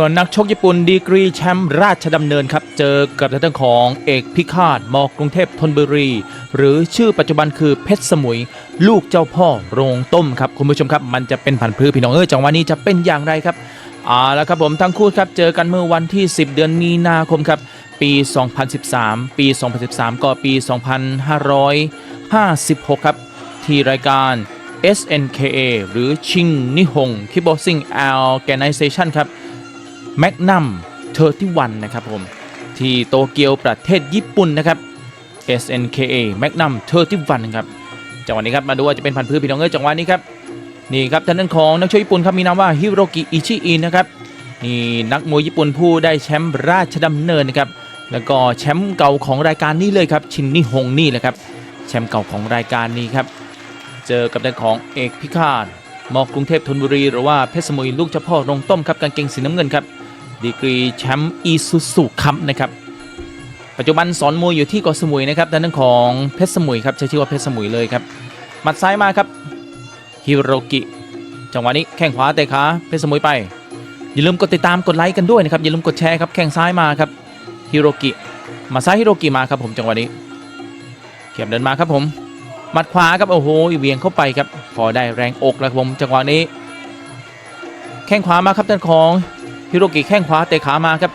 ส่วนนักชกญี่ปุ่นดีกรีแชมป์ราชดำเนินครับ เจอกับทางด้านของเอกพิฆาตมอกรุงเทพธนบุรี หรือชื่อปัจจุบันคือเพชรสมุย ลูกเจ้าพ่อโรงต้มครับคุณผู้ชมครับ มันจะเป็นผันพืพี่น้องเอ้ยจังหวะนี้จะเป็นอย่างไรครับเอาละครับผมทั้งคู่ครับเจอกันเมื่อวันที่ 10 เดือนมีนาคมครับ ปี 2013 ปี 2013 ก็ปี 2556 ครับ ที่รายการ SNKA หรือชิงนิฮงคิโบซิ่ง Organization ครับ แมกนัมเทอร์ที่วันนะครับผมที่โตเกียวประเทศญี่ปุ่นนะครับ SNKA แมกนัมเทอร์ที่วันครับจังหวะนี้ครับมาดูว่าจะเป็นพันธุ์พืชพี่น้องเอ้ยจังหวะนี้ครับนี่ครับทางด้านของนักชกญี่ปุ่นครับมีนามว่าฮิโรกิอิชิอินนะครับนี่นักมวยญี่ปุ่นผู้ได้แชมป์ราชดำเนินนะครับแล้วก็แชมป์เก่าของรายการนี้เลยครับชินนิฮงนี่แหละครับแชมป์เก่าของรายการนี้ครับเจอกับทางของเอกพิฆาตมอกรุงเทพธนบุรีหรือว่าเพชรสมุยลูกเจ้าพ่อรงต้มครับกางเกงสีน้ำเงินครับ ดีกรีแชมป์อีซูซูคัพนะครับปัจจุบันสอนมวยอยู่ที่เกาะสมุยนะครับด้านของเพชรสมุยครับใช้ชื่อว่าเพชรสมุยเลยครับหมัดซ้ายมาครับฮิโรกิจังหวะนี้แข้งขวาเตะขาเพชรสมุยไป อย่าลืมกดติดตามกดไลค์กันด้วยนะครับอย่าลืมกดแชร์ครับแข้งซ้ายมาครับฮิโรกิหมาซ้ายฮิโรกิมาครับผมจังหวะนี้เก็บเดินมาครับผมหมัดขวาครับโอ้โหเวียงเข้าไปครับพอได้แรงอกแล้วผมจังหวะนี้ แข้งขวามาครับด้านของ ฮิโรกิแข้งขวาเตะขามาครับ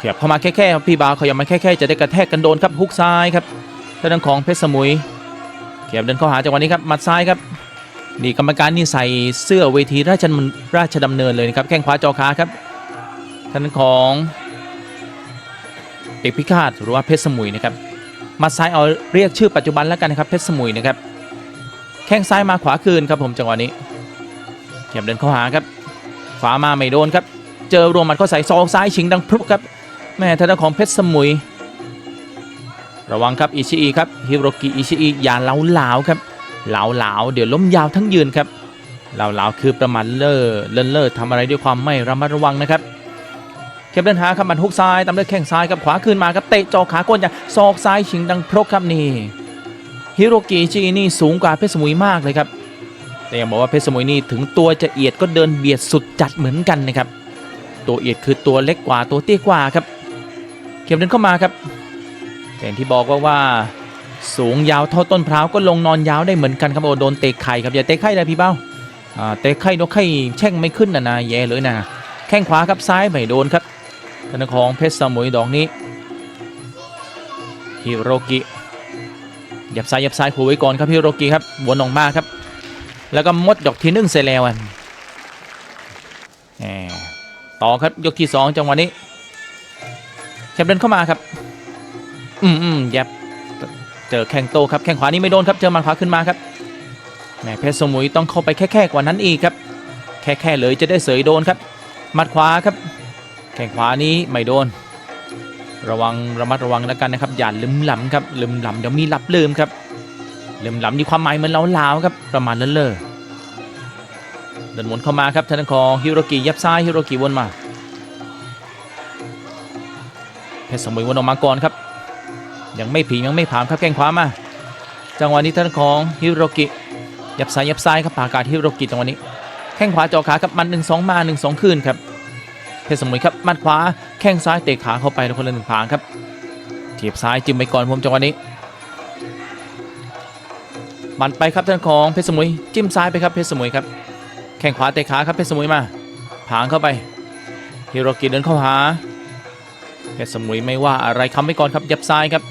ขยับเข้ามาแค่ๆพี่บาวขยับมาแค่ๆจะได้กระแทกกันโดนครับฮุกซ้ายครับทางด้านของเพชรสมุยขยับเดินเข้าหาจังหวะนี้ครับมัดซ้ายครับนี่กรรมการนี่ใส่เสื้อเวทีราชดำราชดำเนินเลยนะครับแข้งขวาจอขาครับทางด้านของเอกพิฆาตหรือว่าเพชรสมุยนะครับมัดซ้ายเอาเรียกชื่อปัจจุบันแล้วกันนะครับเพชรสมุยนะครับแข้งซ้ายมาขวาคืนครับผมจังหวะนี้ขยับเดินเข้าหาครับขวามาไม่โดนครับ เจอรวมหมัดเข้าใส่ซอกซ้ายชิงดังพรุครับแม่ทางด้านของเพชรสมุย ระวังครับอิชิอิครับฮิโรกิอิชิอิอย่าเหลาเหลาๆครับเหลาเหลาๆเดี๋ยวล้มยาวทั้งยืนครับเหลาเหลาๆคือประมาณเล่อเลินเล่อทำอะไรด้วยความไม่ระมัดระวังนะครับเก็บเดินหาครับมันฮุกซ้ายตามด้วยแข้งซ้ายครับขวาคืนมาครับเตะจอขาก้นอย่างซอกซ้ายชิงดังพรุครับนี่ฮิโรกิอิชิอินี่สูงกว่าเพชรสมุยมากเลยครับแต่ยังบอกว่าเพชรสมุยนี่ถึงตัวจะเอียดก็เดินเบียดสุดจัดเหมือนกันนะครับ ตัวเอียดคือตัวเล็กกว่าตัวเตี้ยกว่าครับ เข็มเดินเข้ามาครับแต่อย่างที่บอกว่าว่าสูงยาวเท่าต้นพร้าวก็ลงนอนยาวได้เหมือนกันครับโอ้โดนเตะไข่ครับอย่าเตะไข่เลยพี่เบ้าเตะไข่นกไข่แช่งไม่ขึ้นนะนะแย่เลยนะแข้งขวาครับซ้ายไม่โดนครับทางด้านของเพชรสมุยดอกนี้ฮิโรกิหยับซ้ายหยับซ้ายขู่ไว้ก่อนครับฮิโรกิครับวนออกมาครับ แล้วก็มดดอกที่นึ่งเสร็จแล้วอะแหม ต่อครับยกที่สองจังหวะนี้แคปเดินเข้ามาครับ อืมอืมยับเจอแข้งโตครับแข้งขวานี่ไม่โดนครับเจอมันขวาขึ้นมาครับแหมเพชรสมุยต้องเข้าไปแค่ๆกว่านั้นอีกครับ แค่ๆเลยจะได้เสยโดนครับมัดขวาครับ แข้งขวานี้ไม่โดน ระวังระมัดระวังแล้วกันนะครับอย่าลืมหลำครับลืมหลำเดี๋ยวมีหลับลืมครับลื่อมล้ำมีความหมายเหมือนเล้าๆครับประมาณนั้นเลย เดินวนเข้ามาครับทางด้านของฮิโรกิยับซ้ายฮิโรกิวนมาเพชรสมุยวนออกมาก่อนครับ ยังไม่ผียังไม่ผานครับแข้งขวามา จังหวะนี้ทางด้านของฮิโรกิยับซ้ายยับซ้ายครับผ่ากาดฮิโรกิจังหวะนี้แข้งขวาจ่อขาครับมันหนึ่งสองมาหนึ่งสองคืนครับเพชรสมุยครับมัดขวาแข้งซ้ายเตะขาเข้าไปแล้วคนละหนึ่งผางครับเทียบซ้ายจิ้มไปก่อนผมจังหวะนี้มันไปครับท่างของเพชรสมุยจิ้มซ้ายไปครับเพชรสมุยครับ แข้งขวาเตะขาครับเพชรสมุยมา ผางเข้าไปฮิโรกิเดินเข้าหาเพชรสมุยไม่ว่าอะไรคำไว้ก่อนครับยับซ้ายครับ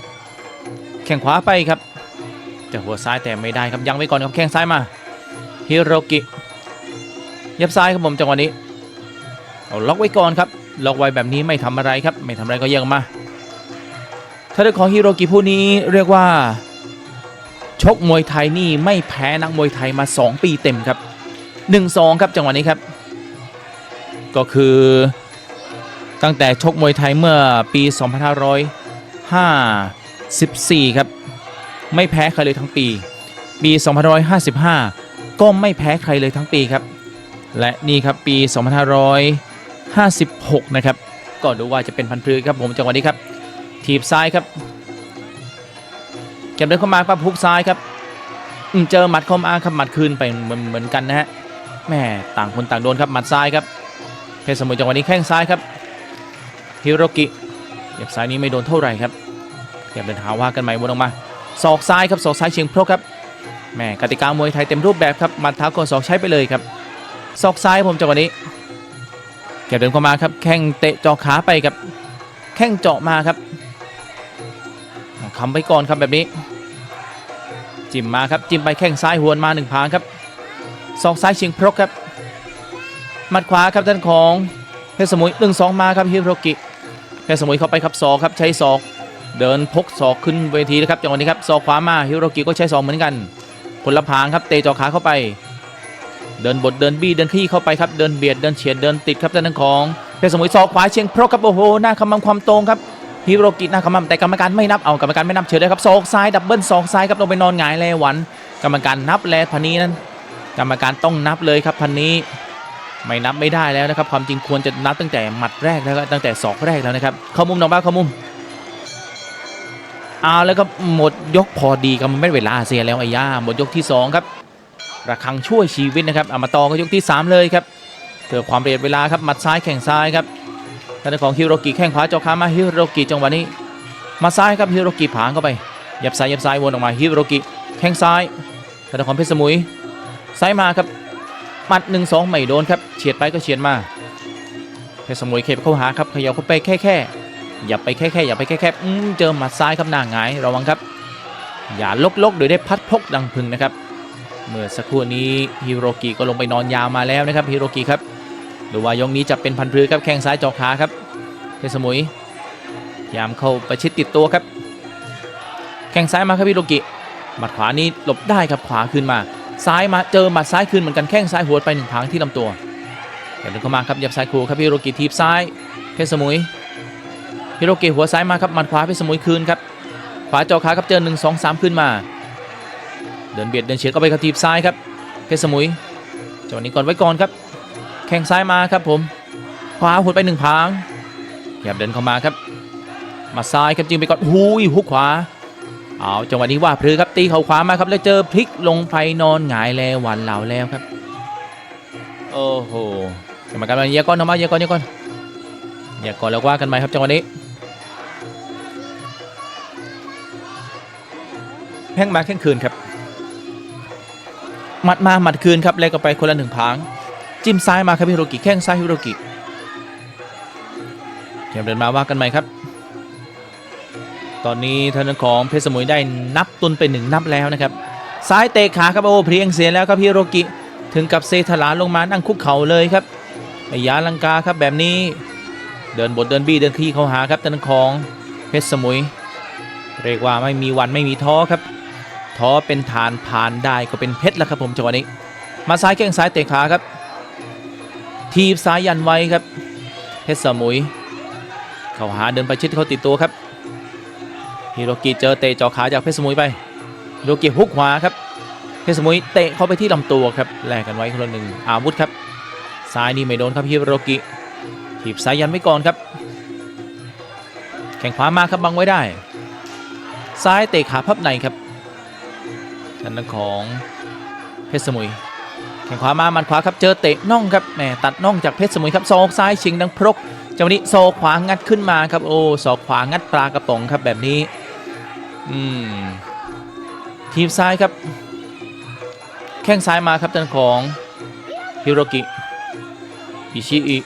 แข้งขวาไปครับจะหัวซ้ายแต่ไม่ได้ครับยังไว้ก่อนครับแข้งซ้ายมาฮิโรกิยับซ้ายครับผมจังหวะนี้เอาล็อกไว้ก่อนครับล็อกไว้แบบนี้ไม่ทำอะไรครับ ไม่ทำอะไรก็ยังมาถ้าเรื่องของฮิโรกิผู้นี้เรียกว่า ชกมวยไทยนี่ไม่แพ้นักมวยไทยมา 2 ปีเต็มครับ 1-2 ครับจังหวะนี้ครับ ก็คือตั้งแต่ชกมวยไทยเมื่อปี 2554 ครับ ไม่แพ้ใครเลยทั้งปี ปี 2555 ก็ไม่แพ้ใครเลยทั้งปีครับ และนี่ครับปี 2556 นะครับ ก็ดูว่าจะเป็นพันธุ์พืชครับผมจังหวะนี้ครับถีบซ้ายครับเก็บเดินเข้ามาปับฮุกซ้ายครับเจอหมัดเข้ามาครับหมัดคืนไปเหมือนเหมือนกันนะฮะ แม่ต่างคนต่างโดนครับหมัดซ้ายครับเพชรสมุยจังหวะนี้แข้งซ้ายครับฮิโรกิเหยียบซ้ายนี้ไม่โดนเท่าไหร่ครับเก็บเดินหาว่ากันใหม่วนออกมาศอกซ้ายครับศอกซ้ายเฉียงพรกครับแม่กติกามวยไทยเต็มรูปแบบครับหมัดเท้าก่อนศอกใช้ไปเลยครับศอกซ้ายผมจังหวะนี้เก็บเดินเข้ามาครับแข้งเตะเจาะขาไปครับแข้งเจาะมาครับคำไปก่อนครับแบบนี้ จิ้มมาครับจิ้มไปแข้งซ้ายหวนมาหนึ่งพางครับ ศอกซ้ายเฉียงพรกครับหมัดขวาครับด้านของเพชรสมุยหนึ่งสองมาครับฮิโรกิเพชรสมุยเข้าไปครับศอกครับใช้ศอกเดินพกศอกขึ้นเวทีนะครับจังหวะนี้ครับศอกขวามาฮิโรกิก็ใช้ศอกเหมือนกันคนละพางครับเตะจ่อขาเข้าไป เดินบดเดินบี้เดินขี้เข้าไปครับเดินเบียดเดินเฉียดเดินติดครับด้านของเพชรสมุยศอกขวาเฉียงพรกครับโอ้โหหน้าขมำความตรงครับฮิโรกิหน้าขมำแต่กรรมการไม่นับเอากรรมการไม่นับเฉยเลยครับศอกซ้ายดับเบิลศอกซ้ายครับลงไปนอนหงายแลหวันกรรมการนับแลพันนี้นั้น กรรมการต้องนับเลยครับพันนี้ไม่นับไม่ได้แล้วนะครับ ความจริงควรจะนับตั้งแต่หมัดแรกแล้วก็ตั้งแต่ศอกแรกแล้วนะครับเข้ามุมน้องบ้าเข้ามุมเอาแล้วก็หมดยกพอดีครับมันไม่เวลาเสียแล้วไอ้ย่าหมดยกที่สองครับระฆังช่วยชีวิตนะครับเอามาต่อก็ยกที่สามเลยครับเพื่อความประหยัดเวลาครับหมัดซ้ายแข่งซ้ายครับทางของฮิโรกิแข้งขวาเจาะขามาฮิโรกิจังหวะนี้มาซ้ายครับฮิโรกิผางเข้าไปยับซ้ายยับซ้ายวนออกมาฮิโรกิแข้งซ้ายธนาคารเพชรสมุย ซ้ายมาครับหมัดหนึ่งสองไม่โดนครับเฉียดไปก็เฉียดมาเพชรสมุยเข็บเข้าหาครับเขยับเข้าไปแค่แค่อย่าไปแค่แค่อย่าไปแค่แค่เจอหมัดซ้ายครับหน้าหงายระวังครับ อย่าลกลกโดยได้พัดพกดังพึงนะครับ เมื่อสักครู่นี้ฮิโรกิก็ลงไปนอนยาวมาแล้วนะครับฮิโรกิครับหรือว่ายงนี้จะเป็นพันธุ์พือครับแข้งซ้ายจอขาครับเพชรสมุยพยายามเข้าประชิดติดตัวครับ แข้งซ้ายมาครับฮิโรกิหมัดขวานี้หลบได้ครับขวาขึ้นมา ซ้ายมาเจอหมัดซ้ายคืนเหมือนกันแข้งซ้ายหัวไปหนึ่งทางที่ลำตัวเดินเข้ามาครับยับซ้ายครูครับฮิโรกิทีบซ้ายเพชรสมุยฮิโรกิหัวซ้ายมาครับหมัดขวาเพชรสมุยคืนครับขวาจอขาครับเจอหนึ่งสองสามขึ้นมา เดินเบียดเดินเฉียดเข้าไปครับทีบซ้ายครับเพชรสมุยจังหวะนี้ก่อนไว้ก่อนครับ แข้งซ้ายมาครับผมขวาหัวไปหนึ่งพางขยับเดินเข้ามาครับมาซ้ายครับจึงไปก่อนหูยหุกขวา เอาจังหวะนี้ว่าพลือครับตีเข่าขวามาครับแล้วเจอพลิกลงไปนอนหงายแล้วหวันเหลาแล้วครับ โอ้โหกรรมการมาเยียก่อนทำไมาเยียก่อนเยียก่อนเยียก่อนแล้วว่ากันไหมครับจังหวะนี้แข้งมาแข้งคืนครับหมัดมาหมัดคืนครับแล้วก็ไปคนละหนึ่งพางจิ้มซ้ายมาครับฮิโรกิแข้งซ้ายฮิโรกิเกมเดินมาว่ากันไหมครับ ตอนนี้ทางด้านของเพชรสมุยได้นับตุนเป็นหนึ่งนับแล้วนะครับซ้ายเตะขาครับโอ้เพียงเสียแล้วครับฮิโรกิ ถึงกับเซถลาลงมานั่งคุกเข่าเลยครับไอยาลังกาครับแบบนี้ เดินบทเดินบี้เดินขี้เข้าหาครับทางด้านของเพชรสมุย เรียกว่าไม่มีวันไม่มีท้อครับท้อเป็นฐานผ่านได้ก็เป็นเพชรแล้วครับผมจังหวะนี้ มาซ้ายแข้งซ้ายเตะขาครับ ทีบซ้ายยันไว้ครับเพชรสมุย เข้าหาเดินไปชิดเขาติดตัวครับ ฮิโรกิเจอเตะเจ่อขาจากเพชรสมุยไปฮิโรกิฮุกขวาครับเพชรสมุยเตะเข้าไปที่ลำตัวครับแลกกันไว้คนละหนึ่งอาวุธครับซ้ายนี่ไม่โดนครับฮิโรกิถีบซ้ายยันไว้ก่อนครับแข่งขวามาครับบังไว้ได้ ซ้ายเตะขาพับในครับทางด้านของเพชรสมุยแข่งขวามามันขวาครับเจอเตะน่องครับแหมตัดน่องจากเพชรสมุยครับศอกซ้ายชิงดังพรกจังหวะนี้โซขวางัดขึ้นมาครับโอ้ศอกขวางัดปลากระป๋องครับแบบนี้ อืมทีมซ้ายครับ แข้งซ้ายมาครับทางของฮิโรกิอิชิอิ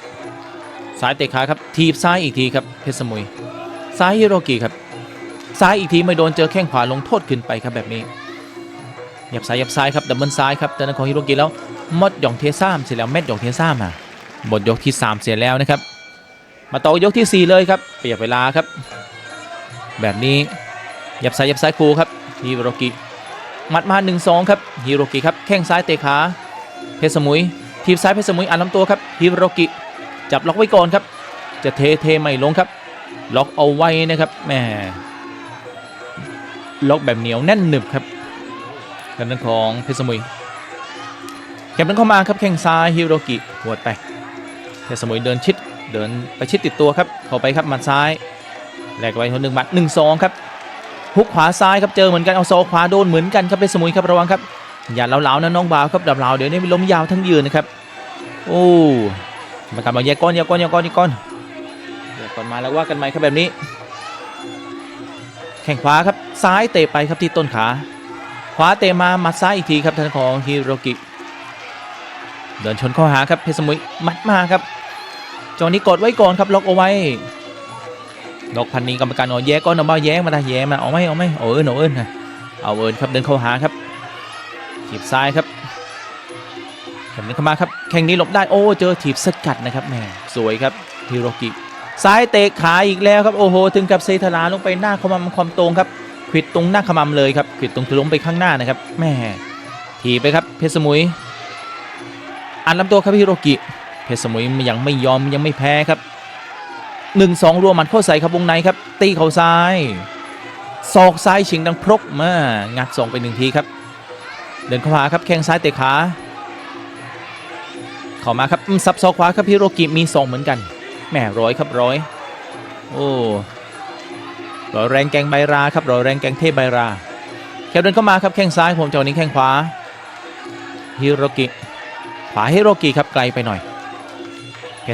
ซ้ายเตะขาครับ ทีบซ้ายอีกทีครับเพชรสมุย ซ้ายฮิโรกิครับ ซ้ายอีกทีไม่โดนเจอแข้งขวาลงโทษขึ้นไปครับแบบนี้ยับซ้ายยับซ้ายครับดับเบิลซ้ายครับทางของฮิโรกิแล้วมดหยองเทซ่ามเสร็จแล้วแมดหยองเทซ่ามาหมดยกที่สามเสียแล้วนะครับ มาต่อยกที่ 4 เลยครับเปรียบเวลาครับ แบบนี้ ยับซ้ายยับซ้ายครูครับฮิโรกิหมัดมา1นสองครับฮิโรกิครับแข้งซ้ายเตะขาเพชรสมุย ทีบซ้ายเพชรสมุยอ่านลำตัวครับฮิโรกิจับล็อกไว้ก่อนครับ จะเทเทไม่ลงครับ ล็อกเอาไว้นะครับแหม่ล็อกแบบเหนียวแน่นหนึบครับกันนั้นของเพชรสมุยเก็บนั้นเข้ามาครับแข้งซ้ายฮิโรกิหัวดไปเพชรสมุยเดินชิดเดินไปชิดติดตัวครับเข้าไปครับหมัดซ้ายแลกไว้คนหนึ่งหมัดหนึ่งสองครับ ฮุกขวาซ้ายครับเจอเหมือนกันเอาโซขวาโดนเหมือนกันครับเป็นสมุยครับระวังครับอย่าเหลาๆนะน้องบ่าวครับดับเหลาเดี๋ยวนี้ล้มยาวทั้งยืนนะครับโอ้กรรมการมาแยกก้อนแยกก้อนแยกก้อนแยกก้อนแยกก้อนมาแล้วว่ากันใหม่ครับแบบนี้ แข่งขวาครับซ้ายเตะไปครับที่ต้นขา ขวาเตะมาหมัดซ้ายอีกทีครับทางของฮิโรกิเดินชนเข้าหาครับเพชรสมุยหมัดมาครับจองนี้กดไว้ก่อนครับล็อกเอาไว้ ดอกพันนี้กรรมการเอแย้ก้อนเอามาแย้มาได้แย้มาเอาไหมเอาไหม่เอาเอิญเอาเอิญนะเอาเอิญครับเดินเข้าหาครับถีบซ้ายครับเดินเข้ามาครับแข่งนี้หลบได้โอ้เจอถีบสกัดนะครับแหมสวยครับฮิโรกิซ้ายเตะขาอีกแล้วครับโอ้โหถึงกับเซทลาลงไปหน้าขมำความตรงครับขวิดตรงหน้าขมำเลยครับขวิดตรงทะลุไปข้างหน้านะครับแม่ถีบไปครับเพชรสมุยอันลำตัวครับฮิโรกิเพชรสมุยยังไม่ยอมยังไม่แพ้ครับ หนึ่งสองรวมหมัดเข้าใส่ครับวงในครับ ตีเข่าซ้ายศอกซ้ายชิงดังพรกมางัดส่งไปหนึ่งทีครับ เดินเข้าหาครับแข้งซ้ายเตะขาเข้ามาครับซับศอกขวาครับฮิโรกิมีสองเหมือนกันแหม่ร้อยครับร้อยโอ้ร้อยแรงแกงใบราครับร้อยแรงแกงเทพใบราแคปเดินเข้ามาครับแข้งซ้ายผมเจ้านี้แข้งขวาฮิโรกิขวาฮิโรกิครับไกลไปหน่อย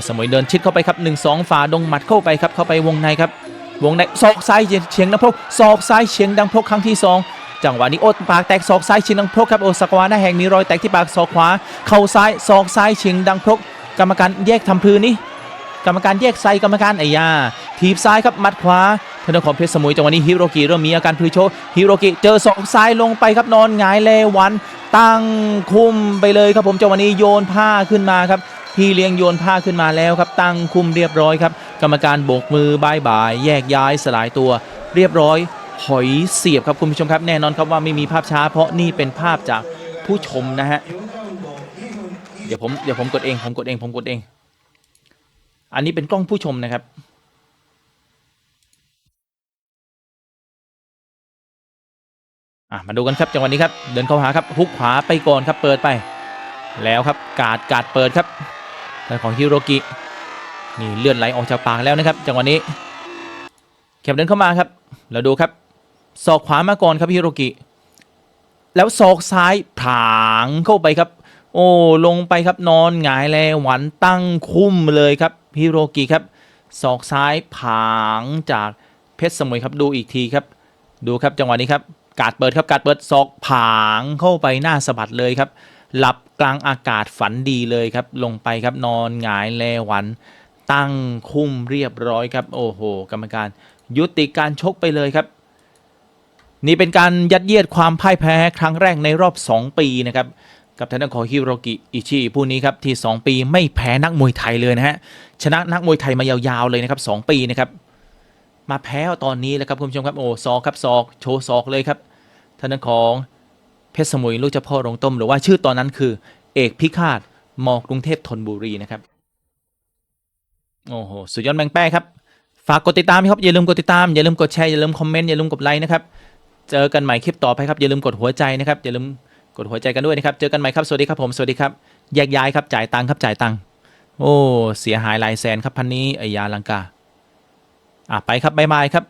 ชรสมุยเดินชิดเข้าไปครับ1 2ฝ่าดงหมัดเข้าไปครับเข้าไปวงในครับวงในศอกซ้ายเฉียงดังพกศอกซ้ายเฉียงดังพกครั้งที่สองจังหวะนี้โอดปากแตกศอกซ้ายเฉียงดังพกครับโอสกวาหน้าแหงมีรอยแตกที่ปากศอกขวาเข่าซ้ายศอกซ้ายเฉียงดังพกกรรมการแยกทำพลืนนี่กรรมการแยกไซกรรมการไอ้ยาทีบซ้ายครับมัดขวาทางด้าของเพชรสมุยจังหวะนี้ฮิโรกิเริ่มมีอาการพลือโชว์ฮิโรกิเจอศอกซ้ายลงไปครับนอนหงายเลวัน ตั้งคุมไปเลยครับผมจังหวะนี้โยนผ้าขึ้นมาครับ พี่เลี้ยงโยนผ้าขึ้นมาแล้วครับ ตั้งคุมเรียบร้อยครับ กรรมการโบกมือบายบาย แยกย้ายสลายตัว เรียบร้อย หอยเสียบครับคุณผู้ชมครับ แน่นอนครับว่าไม่มีภาพช้า เพราะนี่เป็นภาพจากผู้ชมนะฮะ เดี๋ยวผมเดี๋ยวผมกดเองผมกดเองผมกดเอง อันนี้เป็นกล้องผู้ชมนะครับอะมาดูกันครับจังหวะนี้ครับเดินเข้าหาครับฮุกขวาไปก่อนครับเปิดไป แล้วครับกาดกาดเปิดครับ ทางของฮิโรกินี่เลือดไหลออกจากปากแล้วนะครับจังหวะนี้แคบเดินเข้ามาครับเราดูครับศอกขวามาก่อนครับฮิโรกิ แล้วศอกซ้ายผางเข้าไปครับ โอ้ลงไปครับนอนหงายแล้วหวันตั้งคุ้มเลยครับฮิโรกิครับศอกซ้ายผางจากเพชรสมุยครับดูอีกทีครับ ดูครับจังหวะนี้ครับกาดเปิดครับกาดเปิดศอกผางเข้าไปหน้าสะบัดเลยครับ หลับกลางอากาศฝันดีเลยครับ ลงไปครับนอนหงายแลหวัน ตั้งคุ้มเรียบร้อยครับ โอ้โห กรรมการ ยุติการชกไปเลยครับ นี่เป็นการยัดเยียดความพ่ายแพ้ครั้งแรกในรอบ 2 ปีนะครับกับทางด้านของฮิโรกิอิชิผู้นี้ครับที่ 2 ปีไม่แพ้นักมวยไทยเลยนะฮะชนะนักมวยไทยมายาวๆเลยนะครับ 2 ปีนะครับมาแพ้ตอนนี้แหละครับคุณผู้ชมครับโอ้ซอกครับซอกโชว์ซอกเลยครับทางด้านของ เพชรสมุยลูกเจ้าพ่อโรงต้ม หรือว่าชื่อตอนนั้นคือ เอกพิฆาตมกรุงเทพธนบุรีนะครับโอ้โหสุดยอดแมงแป้ครับ ฝากกดติดตามครับอย่าลืมกดติดตามอย่าลืมกดแชร์อย่าลืมคอมเมนต์อย่าลืมกดไลค์นะครับเจอกันใหม่คลิปต่อไปครับอย่าลืมกดหัวใจนะครับอย่าลืมกดหัวใจกันด้วยนะครับเจอกันใหม่ครับสวัสดีครับผมสวัสดีครับแยกย้ายครับจ่ายตังค์ครับจ่ายตังค์โอ้เสียหายหลายแสนครับพันนี้ไอยาลังกาอะไปครับบ๊ายบายครับ